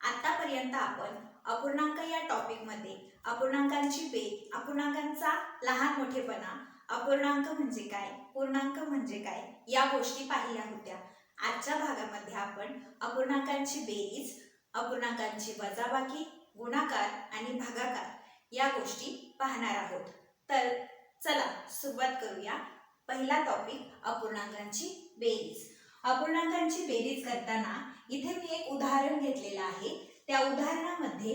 आतापर्यंत आपण अपूर्णांक या टॉपिकमध्ये अपूर्णांकांची बेरीज अपूर्णांकांचा लहान मोठेपणा अपूर्णांक म्हणजे काय पूर्णांक म्हणजे काय या गोष्टी पाहिल्या होत्या. आजच्या भागामध्ये आपण अपूर्णांकांची बेरीज अपूर्णांकांची वजाबाकी गुणाकार आणि भागाकार या गोष्टी पाहणार आहोत. तर चला सुरुवात करूया. पहिला टॉपिक अपूर्णांकांची बेरीज. अपूर्णांकांची बेरीज करताना इथे मी एक उदाहरण घेतलेलं आहे. त्या उदाहरणामध्ये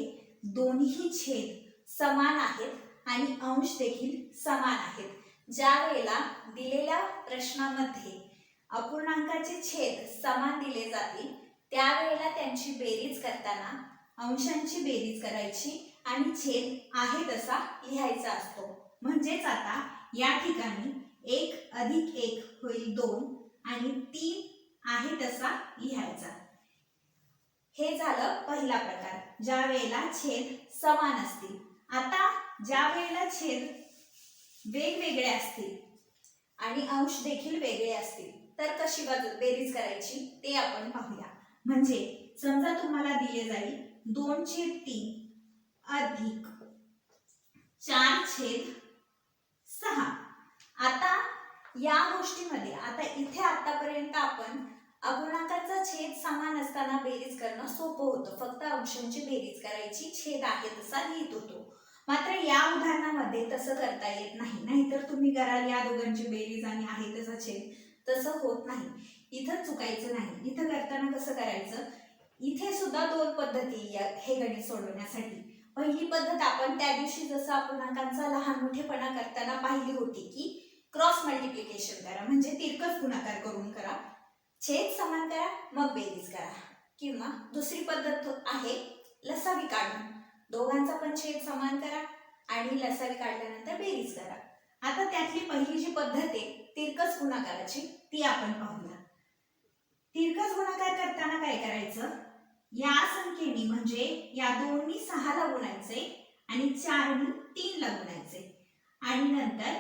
दोन्ही छेद समान आहेत आणि अंश देखील समान आहेत. ज्या वेळेला दिलेल्या प्रश्नामध्ये अपूर्णांकाचे छेद समान दिले जातील त्यावेळेला त्यांची बेरीज करताना अंशांची बेरीज करायची आणि छेद आहे तसा लिहायचा असतो. म्हणजेच आता या ठिकाणी एक अधिक एक होईल दोन आणि तीन आहे तसा लिहायचा. हे झालं पहिला प्रकार. ज्या वेळेला छेद समान असतील. आता ज्या वेळेला छेद वेगवेगळे असतील आणि अंश देखील वेगळे असतील तर कशी बेरीज करायची ते आपण पाहूया. म्हणजे समजा तुम्हाला दिले जाईल दोन छेद तीन अधिक चार छेद सहा. आता या गोष्टीमध्ये आता इथे आतापर्यंत आपण अपूर्णांकाचा छेद समान असताना बेरीज करणं सोपं होतं. फक्त अंशांची बेरीज करायची छेद आहे तसा लिहित होतो. मात्र या उदाहरणामध्ये तसं करता येत नाही. नाहीतर तुम्ही कराल या दोघांची बेरीज आणि आहे तसा छेद. तसं होत नाही. इथं चुकायचं नाही. इथं करताना कसं करायचं? इथे सुद्धा दोन पद्धती हे गणित सोडवण्यासाठी. पहिली पद्धत आपण त्या दिवशी जसं अपूर्णांकांचा लहान मोठेपणा करताना पाहिली होती की क्रॉस मल्टिप्लिकेशन करा. म्हणजे तिरकस गुणाकार करून करा. छेद समान करा मग बेरीज करा. किंवा दुसरी पद्धत आहे लसावी काढून. दोघांचा पण छेद समान करा आणि लसावी काढल्यानंतर बेरीज करा. आता त्यातली पहिली जी पद्धत आहे तिरकस गुणाकाराची ती आपण पाहूया. तिरकस गुणाकार करताना काय करायचं? या संख्येने म्हणजे या दोन्ही सहाला गुणायचे आणि चारनी तीनला गुणायचे. आणि नंतर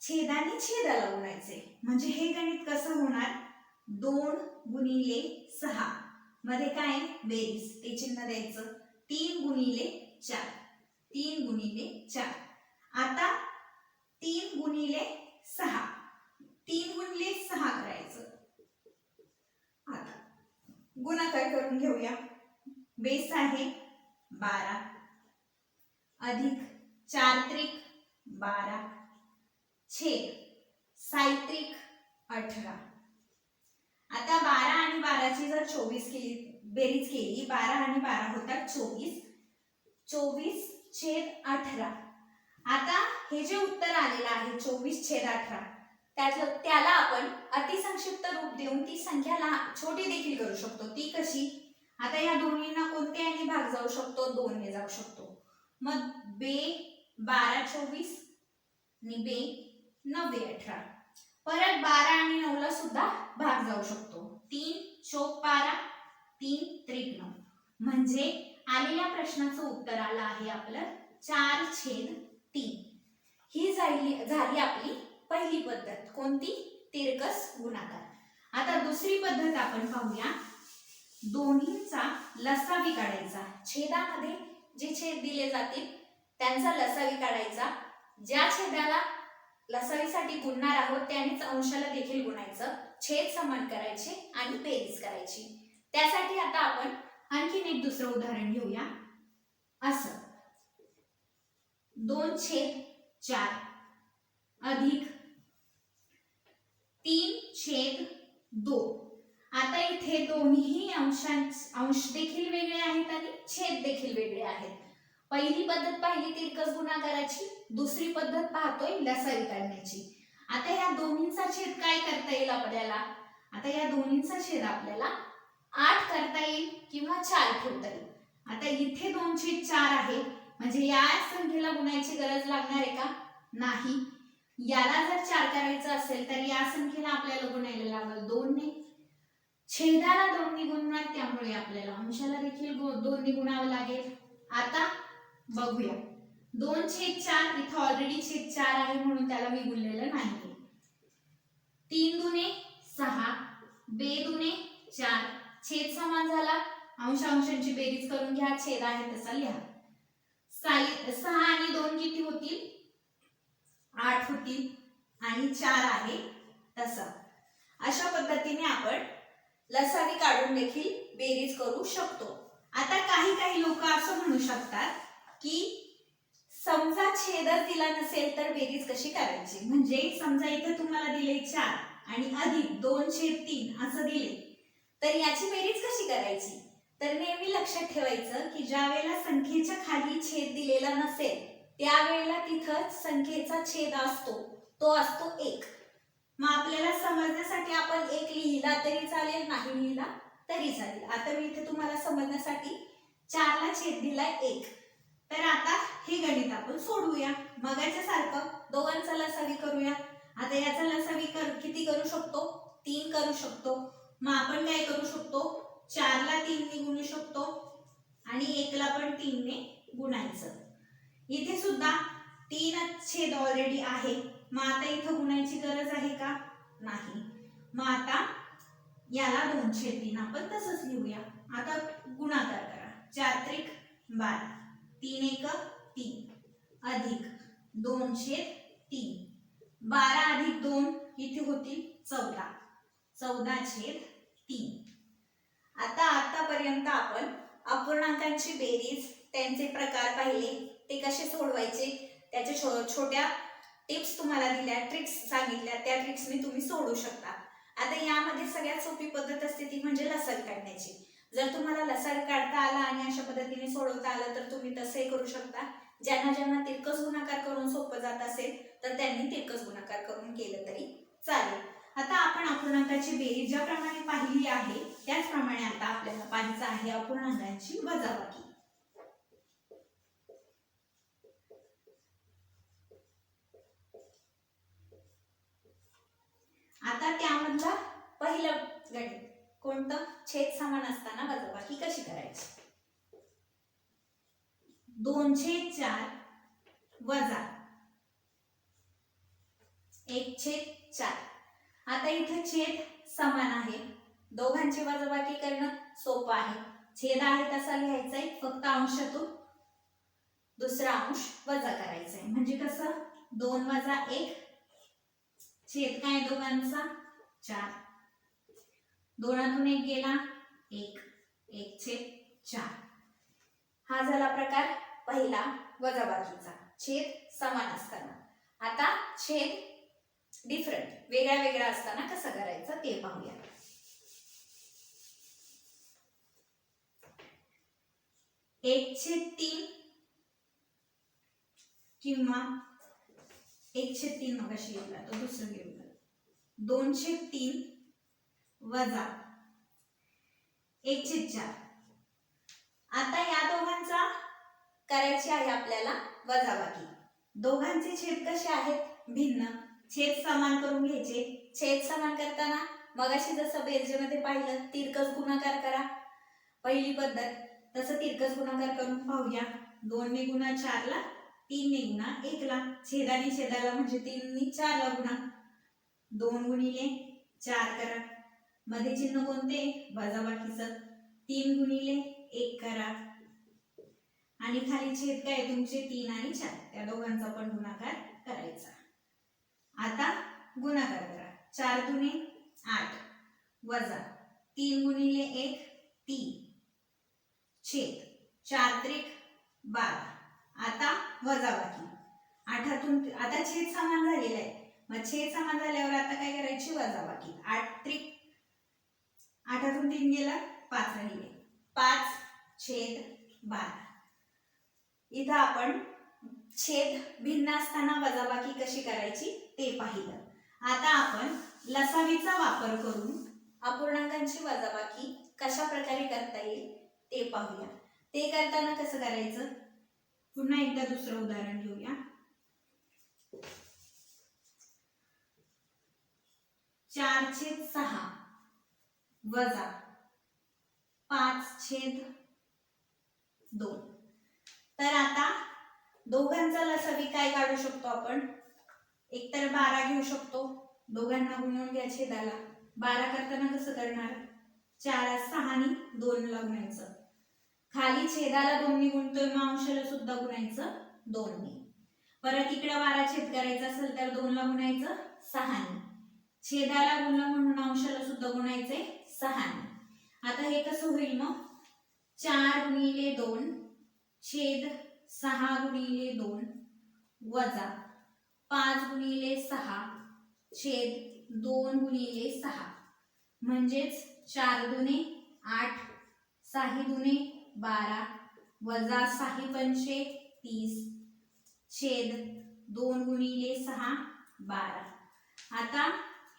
छेदाने छेदाला गुणायचे. म्हणजे हे गणित कसं होणार? दोन गुणिले सहा. मध्ये काय बेरीज. ते चिन्ह द्यायचं. तीन गुणिले चार. तीन गुणिले चार. आता तीन गुणिले सहा. तीन गुणिले सहा करायचं. आता गुणाकार करून घेऊया. बेस आहे बारा. अधिक चार त्रिक बारा. छेद सायत्रिक अठरा. आता बारा आणि बाराची जर चोवीस केली बेरीज केली बारा आणि बारा होतात चोवीस. चोवीस छेद अठरा. आता हे जे उत्तर आलेलं आहे चोवीस छेद अठरा त्याचं त्याला आपण अतिसंक्षिप्त रूप देऊन ती संख्या लहान छोटी देखील करू शकतो. ती कशी? आता या दोन्हींना कोणत्याही भाग जाऊ शकतो? दोनने जाऊ शकतो. मग बे बारा चोवीस आणि बे नव्वे अठरा. परत बारा आणि नऊला सुद्धा भाग जाऊ शकतो. तीन चोक बारा तीन त्रिक नऊ. म्हणजे आलेल्या प्रश्नाचं उत्तर आलं आहे आपलं चार छेद तीन. ही झाली झाली आपली पहिली पद्धत. कोणती? तिरकस गुणाकार. आता दुसरी पद्धत आपण पाहूया. दोन्हींचा लसावी काढायचा. छेदामध्ये जे छेद दिले जातील त्यांचा लसावी काढायचा. ज्या छेदाला लसावीसाठी गुणणार आहोत त्यानेच अंशाला देखील गुणायचं. छेद समान करायचे आणि बेरीज करायची. त्यासाठी आता आपण आणखीन एक दुसरं उदाहरण घेऊया. असं. दोन छेद चार अधिक तीन छेद दोन. आता इथे दोन्ही अंशां अंश देखील वेगळे आहेत आणि छेद देखील वेगळे आहेत. पहिली पद्धत पाहिली तिरकस गुणाकाराची दुसरी पद्धत पाहतोय लसावी काढण्याची. आता या दोन्हींचा छेद काय करता येईल आपल्याला? आता या दोन्हींचा छेद आपल्याला आठ करता येईल किंवा चार ठेवता येईल. आता इथे दोन छेद चार आहे. म्हणजे या संख्येला गुणायची गरज लागणार आहे का? नाही. याला जर चार करायचं असेल तर या संख्येला आपल्याला गुणायला लागेल दोनने. छेदाला दोन्ही गुणणार त्यामुळे आपल्याला अंशाला देखील दोन दोन्ही गुणावं लागेल. आता बघूया. दोन छेद चार इथं ऑलरेडी छेद चार आहे म्हणून त्याला मी गुणलेलं नाही तीन दुने सहा बे दुने चार. छेद समान झाला. अंश अंशांची बेरीज करून घ्या. छेद आहे तसा लिहा. साई सहा आणि दोन किती होतील? आठ होतील. आणि चार आहे तसा. अशा पद्धतीने आपण लसारी काढून देखील बेरीज करू शकतो. आता काही काही लोक असं म्हणू शकतात की समजा छेदच दिला नसेल तर बेरीज कशी करायची? म्हणजे समजा इथं तुम्हाला दिले चार आणि अधिक दोन छेद तीन असं दिले तर याची बेरीज कशी करायची? तर नेहमी लक्षात ठेवायचं की ज्या वेळेला संख्येच्या खाली छेद दिलेला नसेल त्यावेळेला तिथंच संख्येचा छेद असतो. तो असतो एक. मग आपल्याला समजण्यासाठी आपण एक लिहिला तरी चालेल नाही लिहिला तरी चालेल. आता मी इथे तुम्हाला समजण्यासाठी चारला छेद दिलाय एक. तर आता हे गणित आपण सोडवूया. मगाच्या सारखं दोघांचा लसावी करूया. आता याचा लसावी कर किती करू शकतो? तीन करू शकतो. मग आपण काय करू शकतो? चारला तीनने गुणू शकतो. आणि एकला पण तीनने गुणायचं. इथे सुद्धा तीनच छेद ऑलरेडी आहे. मग आता इथं गुणायची गरज आहे का? नाही. मग आता याला दोन छेद तीन आपण तसंच लिहूया. आता गुणाकार करा. चार त्रिक बारा. तीन एक तीन. अधिक दोन छेद तीन. बारा अधिक दोन इथे होतील? चौदा. चौदा छेद तीन. आता आतापर्यंत आपण अपूर्णांकांची बेरीज त्यांचे प्रकार पाहिले. ते कसे सोडवायचे? त्याच्या छो छोट्या टिप्स तुम्हाला दिल्या ट्रिक्स सांगितल्या. त्या ट्रिक्सने तुम्ही सोडू शकता. आता यामध्ये सगळ्यात सोपी पद्धत असते ती म्हणजे लसर काढण्याची. जर तुम्हाला लसावी काढता आला आणि अशा पद्धतीने सोडवता आलं तर तुम्ही तसंही करू शकता. ज्यांना ज्यांना तिरकस गुणाकार करून सोपं जात असेल तर त्यांनी तिरकस गुणाकार करून केलं तरी चालेल. आता आपण अपूर्णांकाची बेरीज ज्याप्रमाणे पाहिली आहे त्याचप्रमाणे आता आपल्याला पाहायचं आहे अपूर्णांकांची वजाबाकी. आता त्यामधला पहिलं गणित. कोणतं? छेद समान असताना वजाबाकी कशी करायची? दोन छेद चार वजा एक छेद चार. आता इथे छेद समान आहे. दोघांची वजाबाकी करणं सोपं आहे. छेद आहे तसा लिहायचा आहे फक्त अंशातून दुसरा अंश वजा करायचा आहे म्हणजे कसं? दोन वजा एक छेद काय दोघांचा? चार. दोनातून एक गेला एक एक छेद चार. हा झाला प्रकार पहिला वजाबाकीचा छेद समान असताना. आता छेद डिफरंट वेगळा वेगळा असताना कसं करायचं ते पाहूया. एक छेद तीन किंवा एक छेद तीन मग अशी घेतला तो दुसरं घेऊया. दोन छेद तीन वजा. एक चार. आता या दोघांचा करायची आहे आपल्याला वजाबाकी. दोघांचे छेद कसे आहेत? भिन्न. छेद समान करून घ्यायचे. छेद समान करताना मगाशी जसं बेरजेमध्ये पाहिलं तिरकस गुणाकार करा. पहिली पद्धत तसं तिरकस गुणाकार करून पाहूया. दोन ने गुणा चारला तीन ने गुणा एकला. छेदाने छेदाला म्हणजे तीन चारला गुणा. दोन गुणिले चार करा. मध्ये चिन्ह कोणते? वजाबाकीचं तीन गुणिले एक करा. आणि खाली छेद काय तुमचे तीन आणि चार. त्या दोघांचा पण गुणाकार करायचा. आता गुणाकार करा. चार दुने आठ. वजा तीन गुणिले एक तीन. छेद. चार त्रिक बारा. आता वजाबाकी. आठातून आता छेद समान झालेला आहे. मग छेद समान झाल्यावर आता काय करायची? वजाबाकी. आठ त्रिक आठातून तीन गेला पाच राहिले. पाच छेद बारा. इथं आपण छेद भिन्न असताना वजाबाकी कशी करायची ते पाहिलं. आता आपण लसावीचा वापर करून अपूर्णांकांची वजाबाकी कशा प्रकारे करता येईल ते पाहूया. ते करताना कसं करायचं? पुन्हा एकदा दुसरं उदाहरण घेऊया. चार छेद सहा. वजा पाच छेद दोन. तर आता दोघांचा लसावी काय काढू शकतो आपण? एकतर बारा घेऊ शकतो. दोघांना गुणवून घ्या छेदाला. बारा करताना कसं करणार? चार सहानी दोनला गुणायचं. खाली छेदाला दोन्ही गुणतोय मग अंशाला सुद्धा गुणायचं दोनने परत इकडे बारा छेद करायचा असेल तर दोनला गुणायचं सहाने छेदाला गुणलं म्हणून अंशाला सुद्धा गुणायचे सहाने आता हे कसं होईल मग? चार गुणिले दोन छेद सहा गुणिले दोन वजा पाच गुणिले सहा छेद दोन गुणिले सहा. म्हणजेच चार दुने आठ साही दुने बारा वजा साही पंचे तीस छेद दोन गुणिले सहा बारा. आता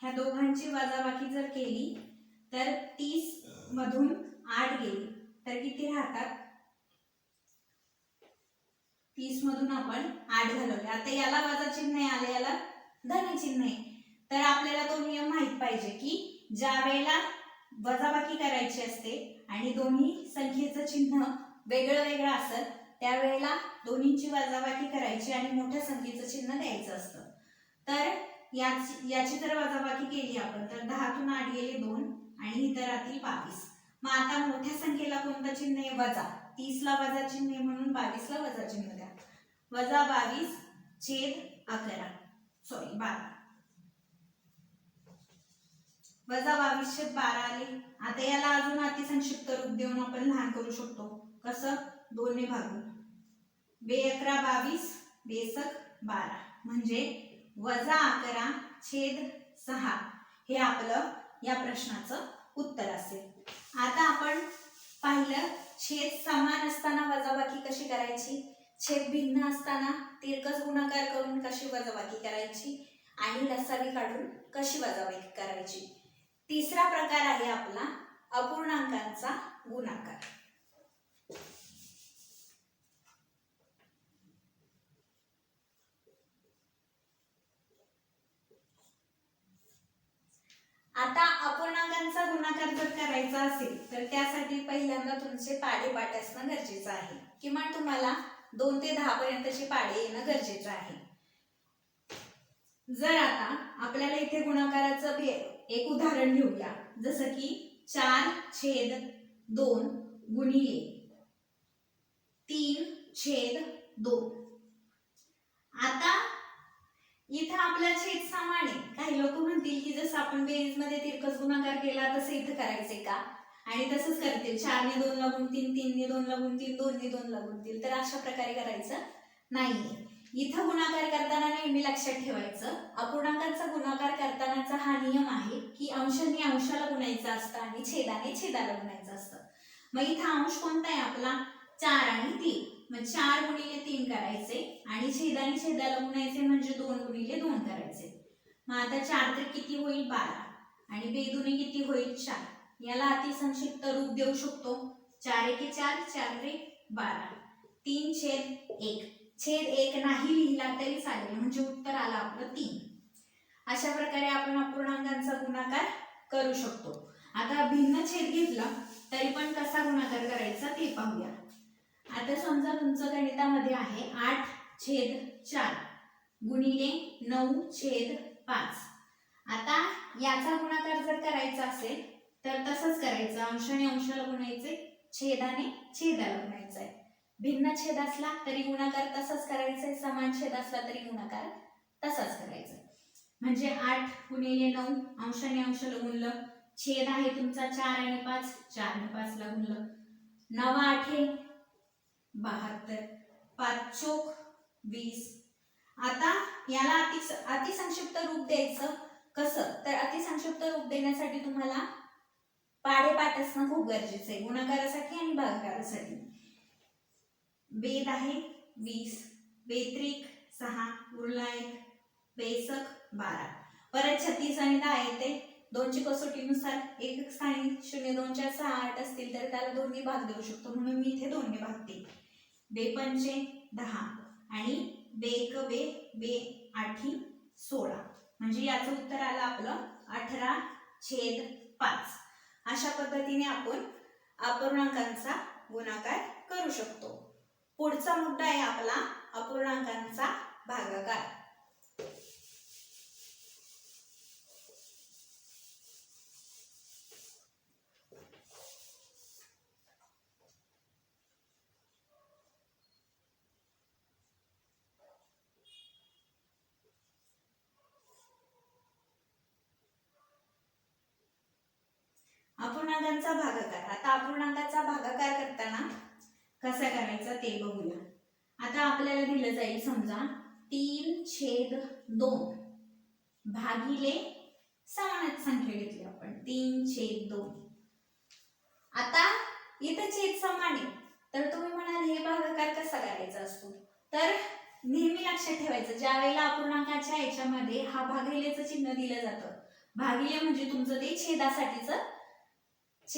ह्या दोघांची वजाबाकी जर केली तर तीस मधून आठ गेली. तर किती राहतात? तीस मधून आपण आठ घालवले. आता याला वजा चिन्ह आहे आलं याला धन चिन्ह आहे. तर आपल्याला तो नियम माहीत पाहिजे की ज्या वेळेला वजाबाकी करायची असते आणि दोन्ही संख्येचं चिन्ह वेगळं वेगळं असत त्यावेळेला दोन्हींची वजाबाकी करायची आणि मोठ्या संख्येचं चिन्ह द्यायचं असतं. तर याची याची जर वजाबाकी केली आपण. तर दहातून आठ गेले दोन. आणि इतर बावीस. मग आता मोठ्या संख्येला कोणतं चिन्ह आहे? वजा. तीसला वजा चिन्ह आहे म्हणून बावीसला वजा चिन्ह द्या. वजा बावीस छेद अकरा. सॉरी बारा. वजा बावीस छेद बारा आले. आता याला अजून अतिसंक्षिप्त रूप देऊन आपण लहान करू शकतो. कसं? दोन्ही भागून. बे अकरा बावीस बेसक बारा. म्हणजे वजा अकरा छेद सहा. हे आपलं या प्रश्नाचं उत्तर असेल. आता आपण पाहिलं छेद समान असताना वजाबाकी कशी करायची? छेद भिन्न असताना तिरकस गुणाकार करून कशी वजाबाकी करायची? आणि लसावी काढून कशी वजाबाकी करायची? तिसरा प्रकार आहे आपला अपूर्णांकांचा गुणाकार. आता गुणाकार करायचा असेल तर त्यासाठी पहिल्यांदा तुमचे पाडे पाठ असणं गरजेचं आहे. किमान तुम्हाला दोन ते दहा पर्यंतचे पाडे येणं गरजेचं आहे. जर आता आपल्याला इथे गुणाकाराचं एक उदाहरण घेऊया. जसं की चार छेद दोन गुणिले तीन छेद दोन. आता इथं आपला छेद समान आहे काही लोक म्हणतील की जसं आपण बेरीजमध्ये तिरकस गुणाकार केला तसं इथं करायचंय का? आणि तसंच करतील. चारने दोन लागून तीन तीनने दोन लागून तीन दोनने दोन लागून तीन. तर अशा प्रकारे करायचं नाहीये. इथं गुणाकार करताना नेहमी लक्षात ठेवायचं अपूर्णांकांचा गुणाकार करतानाचा हा नियम आहे की अंशाने अंशाला गुणायचं असतं आणि छेदाने छेदाला गुणायचं असतं. मग इथं अंश कोणता आहे आपला? चार आणि तीन. मग चार गुणिले तीन करायचे आणि छेदाने छेदाला गुणायचे म्हणजे दोन गुणिले दोन करायचे. मग आता चार तर किती होईल बारा? आणि बेदुने किती होईल चार? याला अतिसंक्षिप्त रूप देऊ शकतो. चार एके चार चार रे बारा. तीन छेद एक. छेद एक नाही लिहिला तरी चालेल म्हणजे उत्तर आलं आपलं तीन. अशा प्रकारे आपण अपूर्णांकांचा गुणाकार करू शकतो. आता भिन्न छेद घेतला तरी पण कसा गुणाकार करायचा ते पाहूया. आता समजा तुमचं गणितामध्ये आहे आठ छेद चार गुणिले नऊ छेद पाच. आता याचा गुणाकार जर करायचा असेल तर तसंच करायचं. अंशाने अंशाला गुणायचे छेदाने छेदाला गुणायचं आहे भिन्न छेद असला तरी गुणाकार तसाच करायचा आहे समान छेद असला तरी गुणाकार तसाच करायचा आहे. म्हणजे आठ गुणिले नऊ अंशाने अंशाला गुणलं. छेद आहे तुमचा चार आणि पाच चार आणि पाचला गुणलं. नवा आठे बहात्तर पाच चोक वीस. आता याला अति अतिसंक्षिप्त रूप द्यायचं. कसं? तर अतिसंक्षिप्त रूप देण्यासाठी तुम्हाला पाडेपाठ असणं खूप गरजेचं आहे. गुणाकारासाठी आणि भागाकारासाठी बेद आहे वीस. बेत्रिक सहा. उरला एक बेसक बारा. परत छत्तीस आणि दहा येते. दोनची कसोटीनुसार एक स्थानी शून्य दोन चार सहा आठ असतील तर त्याला दोन्ही भाग देऊ शकतो. म्हणून मी इथे दोन दोन्ही बे पंचे दहा आणि बे एक बे बे आठी सोळा. म्हणजे याचं उत्तर आलं आपलं अठरा छेद पाच. अशा पद्धतीने आपण अपूर्णांकांचा गुणाकार करू शकतो. पुढचा मुद्दा आहे आपला अपूर्णांकांचा भागाकार. अपूर्णांकांचा भागाकार. आता अपूर्णांकाचा भागाकार करताना कसा करायचा ते बघूया. आता आपल्याला दिलं जाईल समजा तीन छेद दोन भागिले समान संख्या घेतली आपण. तीन छेद दोन. आता इथं छेद समान आहे. तर तुम्ही म्हणाल हे भागाकार कसा करायचा असतो? तर नेहमी लक्षात ठेवायचं ज्या वेळेला अपूर्णांकाच्या याच्यामध्ये हा भागिलेचं चिन्ह दिलं जातं भागिले म्हणजे तुमचं ते छेदासाठीचं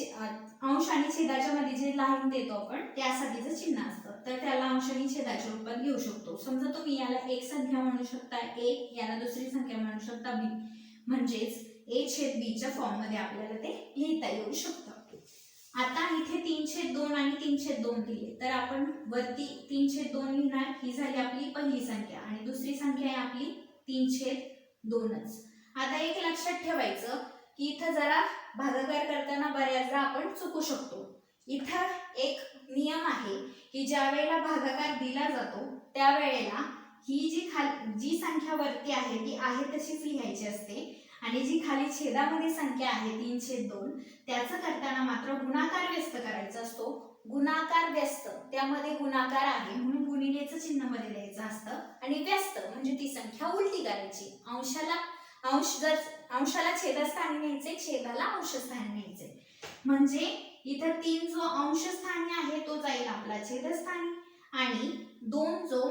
अंश आणि छेदाच्या मध्ये जे लाईन देतो आपण त्यासाठीचं चिन्ह असतं तर त्याला अंश आणि छेदाच्या रूपात घेऊ शकतो. समजा तुम्ही याला एक संख्या म्हणू शकता एक याला दुसरी संख्या म्हणू शकता बी. म्हणजेच ए छेद बी च्या फॉर्ममध्ये आपल्याला ते लिहिता येऊ शकतं. आता इथे तीन छेद दोन आणि तीन छेद दोन दिले तर आपण वरती तीन छेद दोन लिहिणार ही झाली आपली पहिली संख्या आणि दुसरी संख्या आहे आपली तीन छेद दोनच. आता एक लक्षात ठेवायचं की इथं जरा भागाकार करताना बऱ्याचदा आपण चुकू शकतो. इथं एक नियम आहे की ज्या वेळेला भागाकार दिला जातो त्यावेळेला ही जी खाली जी संख्या वरती आहे ती आहे तशीच लिहायची असते. आणि जी खाली छेदामध्ये संख्या आहे तीन छेद दोन त्याचं करताना मात्र गुणाकार व्यस्त करायचा असतो. गुणाकार व्यस्त त्यामध्ये गुणाकार आहे म्हणून गुणिलेचं चिन्हमध्ये द्यायचं असतं. आणि व्यस्त म्हणजे ती संख्या उलटी करायची. अंशाला अंश जर अंशाला छेदस्थानी न्यायचे छेदाला अंशस्थानी न्यायचे. म्हणजे इथं तीन जो अंशस्थानी आहे तो जाईल आपला छेदस्थानी आणि दोन जो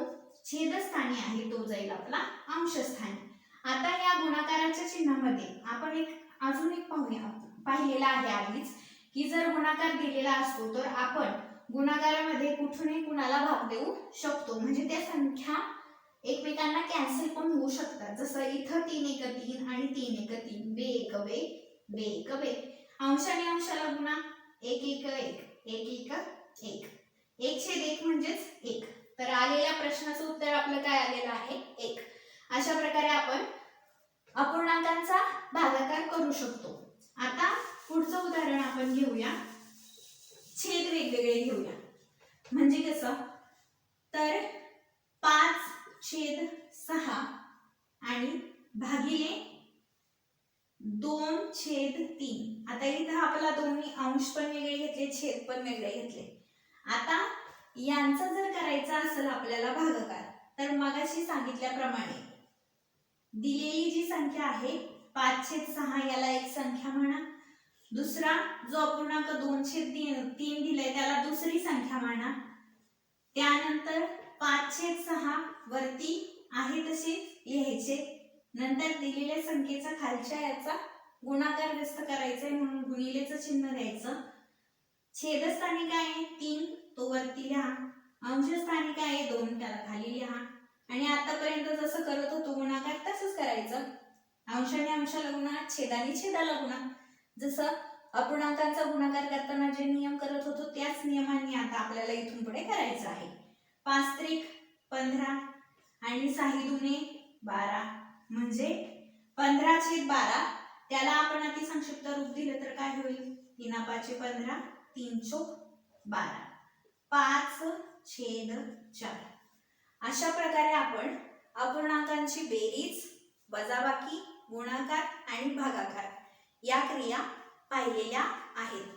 छेदस्थानी आहे तो जाईल आपला अंशस्थानी. आता या गुणाकाराच्या चिन्हामध्ये आपण एक अजून एक पाहूया. पाहिलेला आहे आधीच की जर गुणाकार दिलेला असतो तर आपण गुणाकारामध्ये कुठूनही कुणाला भाग देऊ शकतो. म्हणजे त्या संख्या एकमेकांना कॅन्सल पण होऊ शकतात. जसं इथं तीन एक तीन आणि तीन एक तीन. बे एक बे बे एक बे. अंशाने अंशाला गुणा एक एक एक. एक एक एक. एक छेद एक म्हणजेच एक. तर आलेल्या प्रश्नाचं उत्तर आपलं काय आलेलं आहे? एक. अशा प्रकारे आपण अपूर्णांकांचा भागाकार करू शकतो. आता पुढचं उदाहरण आपण घेऊया. छेद वेगवेगळे घेऊया. म्हणजे कसं? तर पाच छेद सहा आणि भागिले दोन छेद तीन. आता इथं आपला दोन्ही अंश पण वेगळे घेतले छेद पण वेगळे घेतले. आता यांचा जर करायचा असेल आपल्याला भागाकार तर मगाशी सांगितल्याप्रमाणे दिलेली जी संख्या आहे पाच छेद सहा याला एक संख्या म्हणा. दुसरा जो अपूर्णांक दोन छेद तीन तीन दिलाय त्याला दुसरी संख्या म्हणा. त्यानंतर पाच छेद सहा वरती आहे तसे लिहायचे. नंतर दिलेल्या संख्येचा खालच्या याचा गुणाकार व्यस्त करायचा आहे म्हणून गुणिलेचं चिन्ह द्यायचं. छेदस्थानी काय आहे तीन तो वरती लिहा. अंशस्थानी काय आहे दोन त्याला खाली लिहा. आणि आतापर्यंत जसं करत होतो गुणाकार तसंच करायचं. अंशाने अंशाला गुणा छेदाने छेदाला गुणा जसं अपूर्णांकांचा गुणाकार करताना जे नियम करत होतो त्याच नियमांनी आता आपल्याला इथून पुढे करायचं आहे. पाच त्रिक पंधरा आणि साही दुने बारा. म्हणजे पंधरा छेद बारा त्याला आपण अति संक्षिप्त रूप दिलं तर काय होईल? तिना पाचशे पंधरा तीन चोक बारा. पाच छेद चार. अशा प्रकारे आपण अपूर्णांकांची बेरीज वजाबाकी गुणाकार आणि भागाकार या क्रिया पाहिलेल्या आहेत.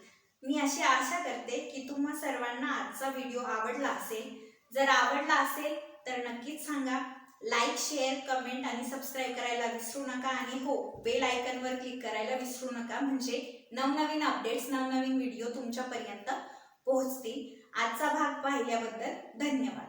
मी अशी आशा करते की तुम्हा सर्वांना आजचा व्हिडिओ आवडला असेल जर आवडला असेल तर नक्कीच सांगा. लाईक शेअर कमेंट आणि सबस्क्राईब करायला विसरू नका आणि हो बेल आयकनवर क्लिक करायला विसरू नका. म्हणजे नवनवीन अपडेट्स नवनवीन व्हिडिओ तुमच्यापर्यंत पोहोचतील. आजचा भाग पाहिल्याबद्दल धन्यवाद.